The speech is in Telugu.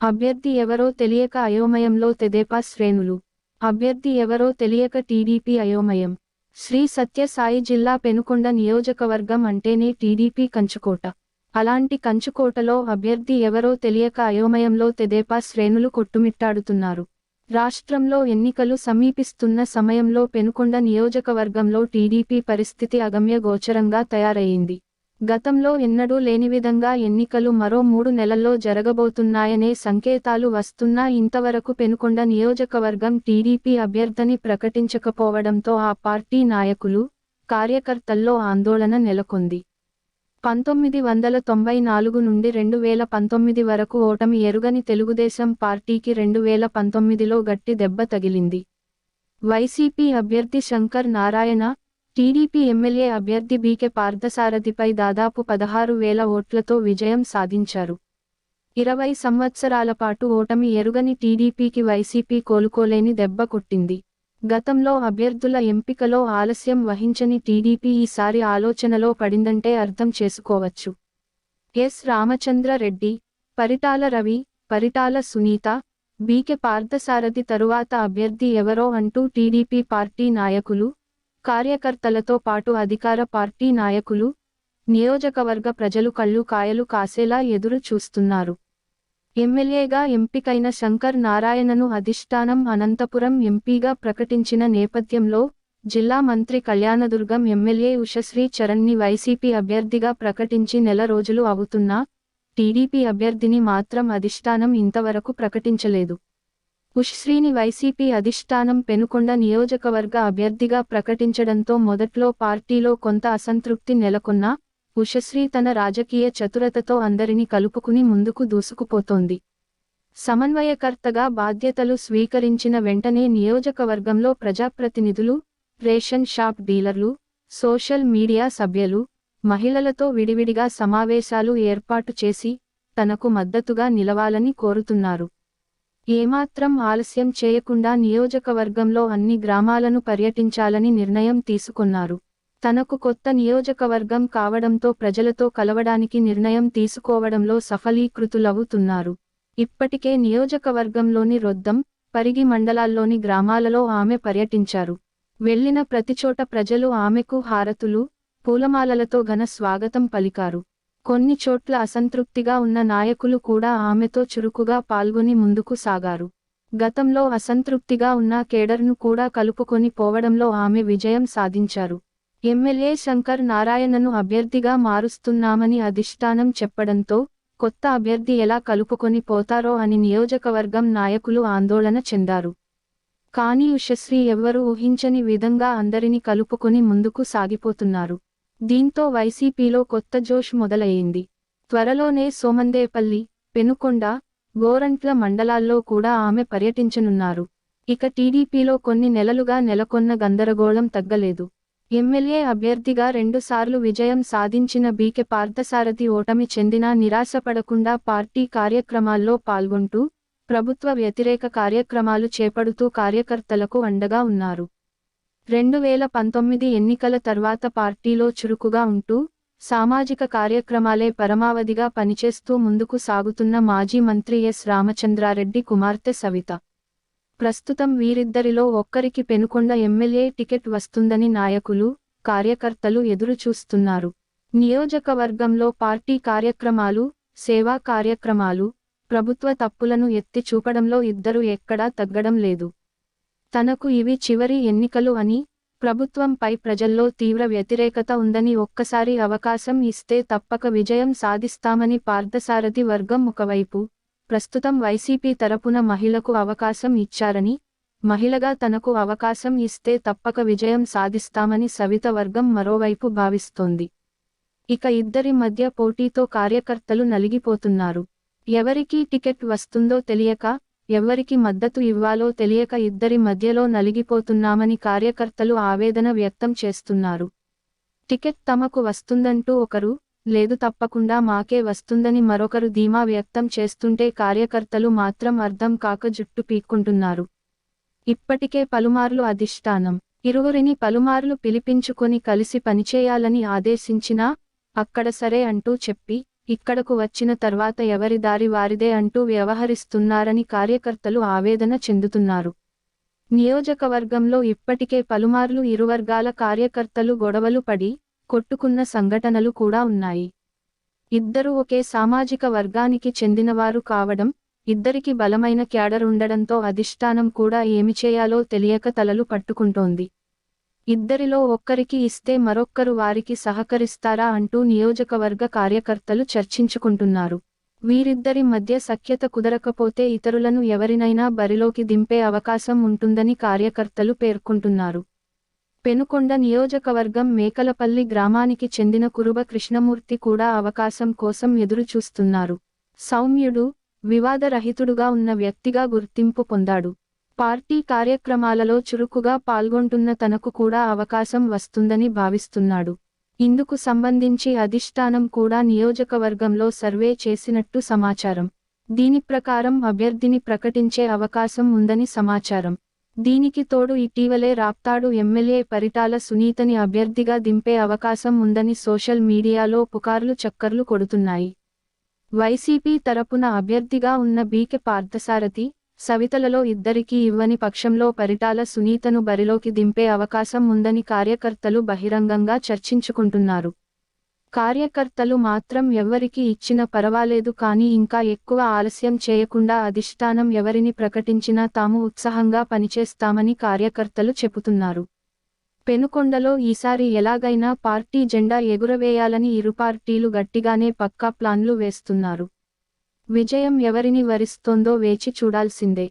అభ్యర్థి ఎవరో తెలియక అయోమయంలో తెదేపా శ్రేణులు. అభ్యర్థి ఎవరో తెలియక టీడీపీ అయోమయం. శ్రీ సత్యసాయి జిల్లా పెనుకొండ నియోజకవర్గం అంటేనే టీడీపీ కంచుకోట. అలాంటి కంచుకోటలో అభ్యర్థి ఎవరో తెలియక అయోమయంలో తెదేపా శ్రేణులు కొట్టుమిట్టాడుతున్నారు. రాష్ట్రంలో ఎన్నికలు సమీపిస్తున్న సమయంలో పెనుకొండ నియోజకవర్గంలో టీడీపీ పరిస్థితి అగమ్య గోచరంగా తయారయ్యింది గతంలో ఎన్నడూ లేని విధంగా ఎన్నికలు మరో మూడు నెలల్లో జరగబోతున్నాయనే సంకేతాలు వస్తున్నా ఇంతవరకు పెనుకొండ నియోజకవర్గం టీడీపీ అభ్యర్థిని ప్రకటించకపోవడంతో ఆ పార్టీ నాయకులు కార్యకర్తల్లో ఆందోళన నెలకొంది. పంతొమ్మిది వందల తొంభై నాలుగు నుండి రెండు వేల పంతొమ్మిది వరకు ఓటమి ఎరుగని తెలుగుదేశం పార్టీకి రెండు వేల పంతొమ్మిదిలో గట్టి దెబ్బ తగిలింది. వైసీపీ అభ్యర్థి శంకర్ నారాయణ టీడీపీ ఎమ్మెల్యే అభ్యర్థి బీకే పార్థసారథిపై దాదాపు పదహారు వేల ఓట్లతో విజయం సాధించారు. ఇరవై సంవత్సరాల పాటు ఓటమి ఎరుగని టీడీపీకి వైసీపీ కోలుకోలేని దెబ్బ కొట్టింది. గతంలో అభ్యర్థుల ఎంపికలో ఆలస్యం వహించని టీడీపీ ఈసారి ఆలోచనలో పడిందంటే అర్థం చేసుకోవచ్చు. ఎస్. రామచంద్ర రెడ్డి పరిటాల రవి పరిటాల సునీత బీకే పార్థసారథి తరువాత అభ్యర్థి ఎవరో అంటూ టీడీపీ పార్టీ నాయకులు కార్యకర్తలతో పాటు అధికార పార్టీ నాయకులు నియోజకవర్గ ప్రజలు కళ్ళు కాయలు కాసేలా ఎదురు చూస్తున్నారు. ఎమ్మెల్యేగా ఎంపికైన శంకర్ నారాయణను అధిష్టానం అనంతపురం ఎంపీగా ప్రకటించిన నేపథ్యంలో జిల్లా మంత్రి కళ్యాణదుర్గం ఎమ్మెల్యే ఉషశ్రీ చరణ్ని వైసీపీ అభ్యర్థిగా ప్రకటించి నెల రోజులు అవుతున్నా టీడీపీ అభ్యర్థిని మాత్రం అధిష్టానం ఇంతవరకు ప్రకటించలేదు. ఉష్శ్రీని వైసీపీ అధిష్టానం పెనుకొండ నియోజకవర్గ అభ్యర్థిగా ప్రకటించడంతో మొదట్లో పార్టీలో కొంత అసంతృప్తి నెలకొన్నా ఉషశ్రీ తన రాజకీయ చతురతతో అందరిని కలుపుకుని ముందుకు దూసుకుపోతోంది. సమన్వయకర్తగా బాధ్యతలు స్వీకరించిన వెంటనే నియోజకవర్గంలో ప్రజాప్రతినిధులు ration shop dealers social media సభ్యులు మహిళలతో విడివిడిగా సమావేశాలు ఏర్పాటు చేసి తనకు మద్దతుగా నిలవాలని కోరుతున్నారు. ఏమాత్రం ఆలస్యం చేయకుండా నియోజకవర్గంలో అన్ని గ్రామాలను పర్యటించాలని నిర్ణయం తీసుకున్నారు. తనకు కొత్త నియోజకవర్గం కావడంతో ప్రజలతో కలవడానికి నిర్ణయం తీసుకోవడంలో సఫలీకృతులవుతున్నారు. ఇప్పటికే నియోజకవర్గంలోని రొద్దం పరిగి మండలాల్లోని గ్రామాలలో ఆమె పర్యటించారు. వెళ్ళిన ప్రతిచోట ప్రజలు ఆమెకు హారతులు పూలమాలలతో ఘన స్వాగతం పలికారు. కొన్ని చోట్ల అసంతృప్తిగా ఉన్న నాయకులు కూడా ఆమెతో చురుకుగా పాల్గొని ముందుకు సాగారు. గతంలో అసంతృప్తిగా ఉన్న కేడర్ను కూడా కలుపుకొని పోవడంలో ఆమె విజయం సాధించారు. ఎమ్మెల్యే శంకర్ నారాయణను అభ్యర్థిగా మారుస్తున్నామని అధిష్టానం చెప్పడంతో కొత్త అభ్యర్థి ఎలా కలుపుకొని పోతారో అని నియోజకవర్గం నాయకులు ఆందోళన చెందారు. కానీ ఉషశ్రీ ఎవ్వరూ ఊహించని విధంగా అందరిని కలుపుకొని ముందుకు సాగిపోతున్నారు. దీంతో వైసీపీలో కొత్త జోష్ మొదలయ్యింది. త్వరలోనే సోమందేపల్లి పెనుకొండ గోరంట్ల మండలాల్లో కూడా ఆమె పర్యటించనున్నారు. ఇక టీడీపీలో కొన్ని నెలలుగా నెలకొన్న గందరగోళం తగ్గలేదు. ఎమ్మెల్యే అభ్యర్థిగా రెండుసార్లు విజయం సాధించిన బీకే పార్థసారథి ఓటమి చెందినా నిరాశపడకుండా పార్టీ కార్యక్రమాల్లో పాల్గొంటూ ప్రభుత్వ వ్యతిరేక కార్యక్రమాలు చేపడుతూ కార్యకర్తలకు అండగా ఉన్నారు. రెండు వేల పంతొమ్మిది ఎన్నికల తర్వాత పార్టీలో చురుకుగా ఉంటూ సామాజిక కార్యక్రమాలే పరమావధిగా పనిచేస్తూ ముందుకు సాగుతున్న మాజీ మంత్రి ఎస్. రామచంద్రారెడ్డి కుమార్తె సవిత. ప్రస్తుతం వీరిద్దరిలో ఒక్కరికి పెనుకొండ ఎమ్మెల్యే టికెట్ వస్తుందని నాయకులు కార్యకర్తలు ఎదురుచూస్తున్నారు. నియోజకవర్గంలో పార్టీ కార్యక్రమాలు సేవా కార్యక్రమాలు ప్రభుత్వ తప్పులను ఎత్తి చూపడంలో ఇద్దరు ఎక్కడా తగ్గడం లేదు. తనకు ఇవి చివరి ఎన్నికలు అని ప్రభుత్వంపై ప్రజల్లో తీవ్ర వ్యతిరేకత ఉందని ఒక్కసారి అవకాశం ఇస్తే తప్పక విజయం సాధిస్తామని పార్థసారథి వర్గం ఒకవైపు ప్రస్తుతం వైసీపీ తరపున మహిళకు అవకాశం ఇచ్చారని మహిళగా తనకు అవకాశం ఇస్తే తప్పక విజయం సాధిస్తామని సవిత వర్గం మరోవైపు భావిస్తోంది. ఇక ఇద్దరి మధ్య పోటీతో కార్యకర్తలు నలిగిపోతున్నారు. ఎవరికీ టికెట్ వస్తుందో తెలియక ఎవ్వరికి మద్దతు ఇవ్వాలో తెలియక ఇద్దరి మధ్యలో నలిగిపోతున్నామని కార్యకర్తలు ఆవేదన వ్యక్తం చేస్తున్నారు. టికెట్ తమకు వస్తుందంటూ ఒకరు లేదు తప్పకుండా మాకే వస్తుందని మరొకరు ధీమా వ్యక్తం చేస్తుంటే కార్యకర్తలు మాత్రం అర్థం కాక జుట్టు పీక్కుంటున్నారు. ఇప్పటికే పలుమార్లు అధిష్టానం. ఇరువురిని పలుమార్లు పిలిపించుకొని కలిసి పనిచేయాలని ఆదేశించినా అక్కడ సరే అంటూ చెప్పి ఇక్కడకు వచ్చిన తర్వాత ఎవరి దారి వారిదే అంటూ వ్యవహరిస్తున్నారని కార్యకర్తలు ఆవేదన చెందుతున్నారు. నియోజకవర్గంలో ఇప్పటికే పలుమార్లు ఇరువర్గాల కార్యకర్తలు గొడవలు పడి కొట్టుకున్న సంఘటనలు కూడా ఉన్నాయి. ఇద్దరు ఒకే సామాజిక వర్గానికి చెందినవారు కావడం ఇద్దరికి బలమైన క్యాడర్ ఉండడంతో అధిష్టానం కూడా ఏమి చేయాలో తెలియక తలలు పట్టుకుంటోంది. ఇద్దరిలో ఒక్కరికి ఇస్తే మరొక్కరు వారికి సహకరిస్తారా అంటూ నియోజకవర్గ కార్యకర్తలు చర్చించుకుంటున్నారు. వీరిద్దరి మధ్య సఖ్యత కుదరకపోతే ఇతరులను ఎవరినైనా బరిలోకి దింపే అవకాశం ఉంటుందని కార్యకర్తలు పేర్కొంటున్నారు. పెనుకొండ నియోజకవర్గం మేకలపల్లి గ్రామానికి చెందిన కురుబ కృష్ణమూర్తి కూడా అవకాశం కోసం ఎదురుచూస్తున్నారు. సౌమ్యుడు వివాదరహితుడుగా ఉన్న వ్యక్తిగా గుర్తింపు పొందాడు. పార్టీ కార్యక్రమాలలో చురుకుగా పాల్గొంటున్న తనకు కూడా అవకాశం వస్తుందని భావిస్తున్నాడు. ఇందుకు సంబంధించి అధిష్టానం కూడా నియోజకవర్గంలో సర్వే చేసినట్టు సమాచారం. దీని ప్రకారం అభ్యర్థిని ప్రకటించే అవకాశం ఉందని సమాచారం. దీనికి తోడు ఇటీవలే రాప్తాడు ఎమ్మెల్యే పరిటాల సునీతని అభ్యర్థిగా దింపే అవకాశం ఉందని సోషల్ మీడియాలో పుకార్లు చక్కర్లు కొడుతున్నాయి. వైసీపీ తరపున అభ్యర్థిగా ఉన్న బీకె పార్థసారథి సవితలలో ఇద్దరికీ ఇవ్వని పక్షంలో పరిటాల సునీతను బరిలోకి దింపే అవకాశం ఉందని కార్యకర్తలు బహిరంగంగా చర్చించుకుంటున్నారు. కార్యకర్తలు మాత్రం ఎవ్వరికి ఇచ్చిన పరవాలేదు కానీ ఇంకా ఎక్కువ ఆలస్యం చేయకుండా అధిష్టానం ఎవరిని ప్రకటించినా తాము ఉత్సాహంగా పనిచేస్తామని కార్యకర్తలు చెబుతున్నారు. పెనుకొండలో ఈసారి ఎలాగైనా పార్టీ జెండా ఎగురవేయాలని ఇరు పార్టీలు గట్టిగానే పక్కా ప్లాన్లు వేస్తున్నారు. విజయం ఎవరిని వరిస్తోందో వేచి చూడాల్సిందే.